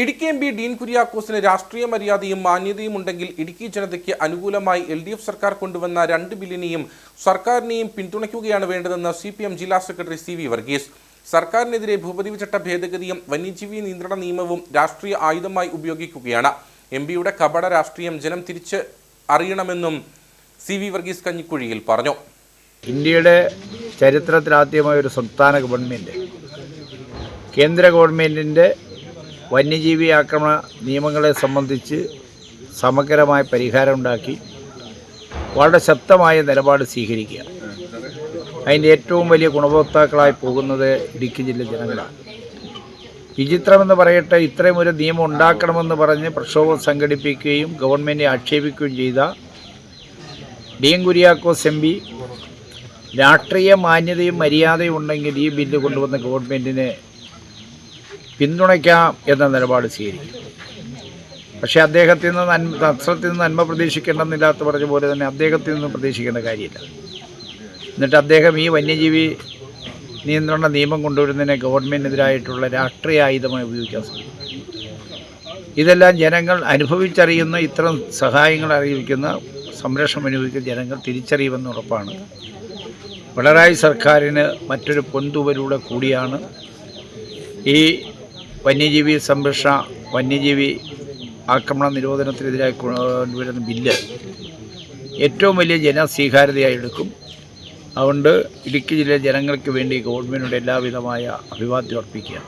Idukki M P Dean കുര്യാക്കോസിന് രാഷ്ട്രീയ മര്യാദയും മാന്യതയും ഉണ്ടെങ്കിൽ ഇടുക്കി ജനതയ്ക്ക് അനുകൂലമായി എൽ ഡി എഫ് സർക്കാർ കൊണ്ടുവന്ന രണ്ട് ബില്ലിനെയും സർക്കാരിനെയും പിന്തുണയ്ക്കുകയാണ് വേണ്ടതെന്ന് സി പി എം ജില്ലാ സെക്രട്ടറി സി വി വർഗീസ്. സർക്കാരിനെതിരെ ഭൂപതിവ് ചട്ട ഭേദഗതിയും വന്യജീവി നിയന്ത്രണ നിയമവും രാഷ്ട്രീയ ആയുധമായി ഉപയോഗിക്കുകയാണ്. എം പിയുടെ കപട രാഷ്ട്രീയം ജനം തിരിച്ച് അറിയണമെന്നും സി വി വർഗീസ് കഞ്ഞിക്കുഴിയിൽ പറഞ്ഞു. ഇന്ത്യയുടെ ചരിത്രത്തിലാദ്യമായ ഒരു സംസ്ഥാന ഗവൺമെന്റ് കേന്ദ്ര ഗവൺമെന്റിന്റെ വന്യജീവി ആക്രമണ നിയമങ്ങളെ സംബന്ധിച്ച് സമഗ്രമായ പരിഹാരം ഉണ്ടാക്കി വളരെ ശക്തമായ നിലപാട് സ്വീകരിക്കുക. അതിന്റെ ഏറ്റവും വലിയ ഗുണഭോക്താക്കളായി പോകുന്നത് ഇടുക്കി ജില്ല ജനങ്ങളാണ്. വിചിത്രമെന്ന് പറയട്ടെ ഇത്രയും ഒരു നിയമം ഉണ്ടാക്കണമെന്ന് പറഞ്ഞ് പ്രക്ഷോഭം സംഘടിപ്പിക്കുകയും ഗവൺമെന്റ് ആക്ഷേപിക്കുകയും ചെയ്ത D M Kuriakose M P രാഷ്ട്രീയ മാന്യതയും മര്യാദയും ഉണ്ടെങ്കിൽ ഈ ബില്ല് കൊണ്ടുവന്ന് ഗവൺമെന്റിനെ പിന്തുണയ്ക്കാം എന്ന നിലപാട് സ്വീകരിക്കും. പക്ഷേ അദ്ദേഹത്തിൽ നിന്ന് നന്മ തത്സത്തിൽ നിന്ന് നന്മ പ്രതീക്ഷിക്കേണ്ടെന്നില്ലാത്ത പറഞ്ഞ പോലെ തന്നെ അദ്ദേഹത്തിൽ നിന്ന് പ്രതീക്ഷിക്കേണ്ട കാര്യമില്ല. എന്നിട്ട് അദ്ദേഹം ഈ വന്യജീവി നിയന്ത്രണ നിയമം കൊണ്ടുവരുന്നതിനെ ഗവൺമെന്റിനെതിരായിട്ടുള്ള രാഷ്ട്രീയ ആയുധമായി ഉപയോഗിക്കാൻ ശ്രമിക്കും. ഇതെല്ലാം ജനങ്ങൾ അനുഭവിച്ചറിയുന്ന ഇത്തരം സഹായങ്ങൾ അറിയിക്കുന്ന സംരക്ഷണം അനുഭവിക്കുന്ന ജനങ്ങൾ തിരിച്ചറിയുമെന്ന് ഉറപ്പാണ്. പിണറായി സർക്കാരിന് മറ്റൊരു പൊന്തുവരൂടെ കൂടിയാണ് ഈ വന്യജീവി സംരക്ഷണ വന്യജീവി ആക്രമണ നിരോധനത്തിനെതിരായി കൊണ്ടുവരുന്ന ബില്ല് ഏറ്റവും വലിയ ജനസ്വീകാര്യതയായി എടുക്കും. അതുകൊണ്ട് ഇടുക്കി ജില്ലയിലെ ജനങ്ങൾക്ക് വേണ്ടി ഗവൺമെന്റിനോട് എല്ലാവിധമായ അഭിവാദ്യം അർപ്പിക്കുക